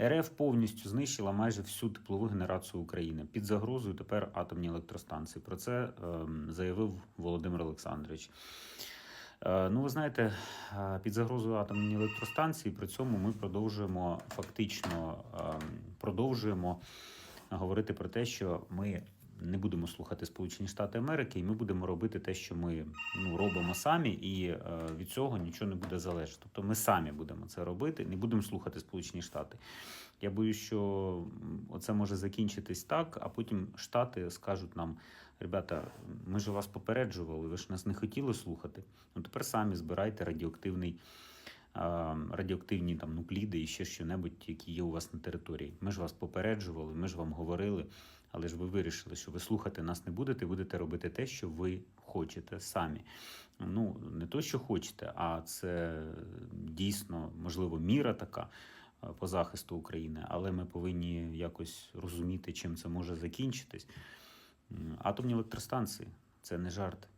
РФ повністю знищила майже всю теплову генерацію України під загрозою тепер атомні електростанції. Про це ем, заявив Володимир Олександрович. Е, Ну, ви знаєте, е, під загрозою атомні електростанції. При цьому ми продовжуємо фактично ем, продовжуємо говорити про те, що ми не будемо слухати Сполучені Штати Америки, і ми будемо робити те, що ми ну, робимо самі, і е, від цього нічого не буде залежати. Тобто ми самі будемо це робити, не будемо слухати Сполучені Штати. Я боюсь, що м, оце може закінчитись так, а потім Штати скажуть нам: ребята, ми ж вас попереджували, ви ж нас не хотіли слухати. Ну тепер самі збирайте радіоактивний. Радіоактивні там нукліди і ще що-небудь, які є у вас на території. Ми ж вас попереджували, ми ж вам говорили, але ж ви вирішили, що ви слухати нас не будете, будете робити те, що ви хочете самі. Ну, не то, що хочете, а це дійсно, можливо, міра така по захисту України, але ми повинні якось розуміти, чим це може закінчитись. Атомні електростанції це не жарт.